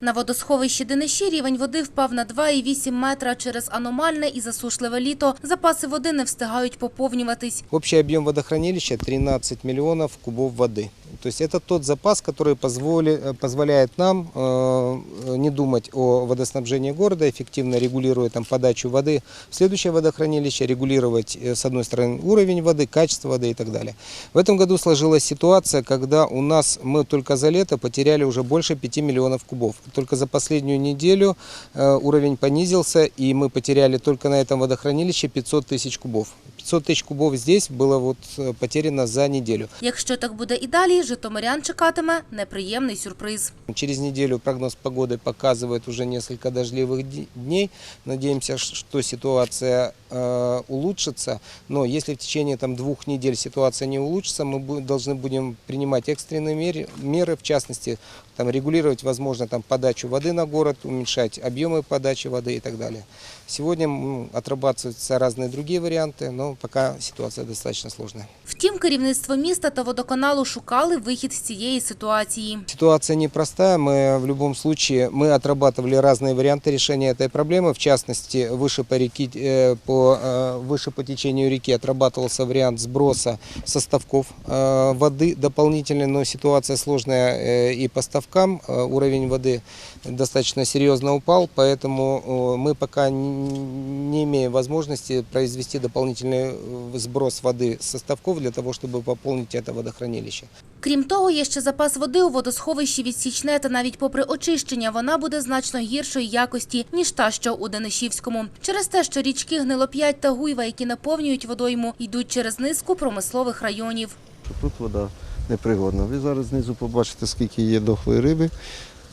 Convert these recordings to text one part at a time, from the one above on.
На водосховищі Дениші рівень води впав на 2,8 метра через аномальне і засушливе літо. Запаси води не встигають поповнюватись. Общий об'єм водохранилища 13 мільйонів кубов воды. То есть это тот запас, который позволи- э, позволяет нам э, не думать о водоснабжении города, эффективно регулируя там, подачу воды в следующее водохранилище, регулировать э, с одной стороны уровень воды, качество воды и так далее. В этом году сложилась ситуация, когда у нас мы только за лето потеряли уже больше 5 миллионов кубов. Только за последнюю неделю э, уровень понизился, и мы потеряли только на этом водохранилище 500 тысяч кубов. 500 тысяч кубов здесь было вот э, потеряно за неделю. Якщо так буде і далі, житомирян чекатиме неприємний сюрприз. Через неделю прогноз погоды показывает уже несколько дождливых ди- дней. Надеемся, ш- что ситуация э, улучшится. Но если в течение там, двух недель ситуация не улучшится, мы бу- должны будем принимать экстренные меры, меры в частности, там, регулировать, возможно, там, подачу воды на город, уменьшать объемы подачи воды и так далее. Сегодня м, отрабатываются разные другие варианты, но пока ситуация достаточно сложная. Втім, керівництво міста та водоканалу шукали вихід з цієї ситуації. Ситуация непростая. Мы в любом случае мы отрабатывали разные варианты решения этой проблемы. В частности, выше по реке, э, по э, выше по течению реки отрабатывался вариант сброса составков э, воды дополнительно, но ситуация сложная э, и по ставкам. Уровень воды достаточно серьезно упал, поэтому мы пока не имеем возможности произвести дополнительный сброс воды составков для того, чтобы пополнить это водохранилище. Крім того, є ще запас води у водосховищі відсічне, та навіть попри очищення вона буде значно гіршої якості, ніж та, що у Денишівському. Через те, що річки Гнилоп'ять та Гуйва, які наповнюють водойму, йдуть через низку промислових районів. тут вода непригодна. Ви зараз знизу побачите, скільки є дохлої риби,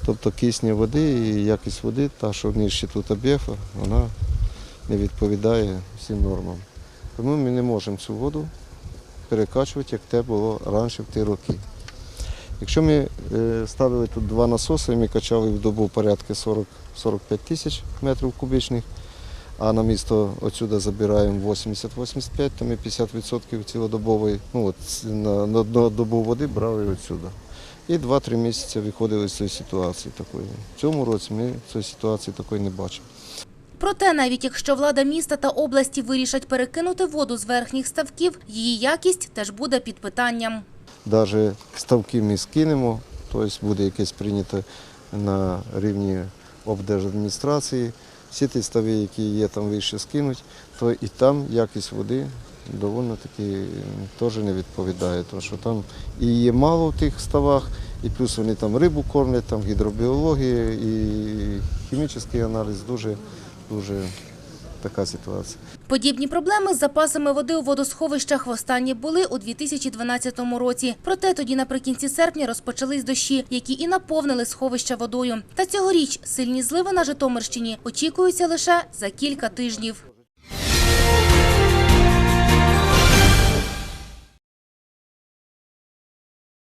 тобто кисня води і якість води, та, що нижче тут об'єфа, вона не відповідає всім нормам. Тому ми не можемо цю воду перекачувати, як те було раніше в ті роки. Якщо ми е, ставили тут два насоси, ми качали в добу порядки 40-45 тисяч метрів кубічних, а на місто отсюди забираємо 80-85, то ми 50% цілодобової, ну от на, на одну добу води брали отсюди. І 2-3 місяці виходили з цієї ситуації такої. В цьому році ми цієї ситуації такої не бачимо. Проте, навіть якщо влада міста та області вирішать перекинути воду з верхніх ставків, її якість теж буде під питанням. Навіть ставки ми скинемо, тобто буде якесь прийнято на рівні облдержадміністрації. Всі ті стави, які є там вище скинуть, то і там якість води доволі таки теж не відповідає, тому що там і є мало в тих ставах, і плюс вони там рибу кормлять, там гідробіологія і хімічний аналіз дуже, дуже така ситуація. Подібні проблеми з запасами води у водосховищах востаннє були у 2012 році. Проте тоді наприкінці серпня розпочались дощі, які і наповнили сховища водою. Та цьогоріч сильні зливи на Житомирщині очікуються лише за кілька тижнів.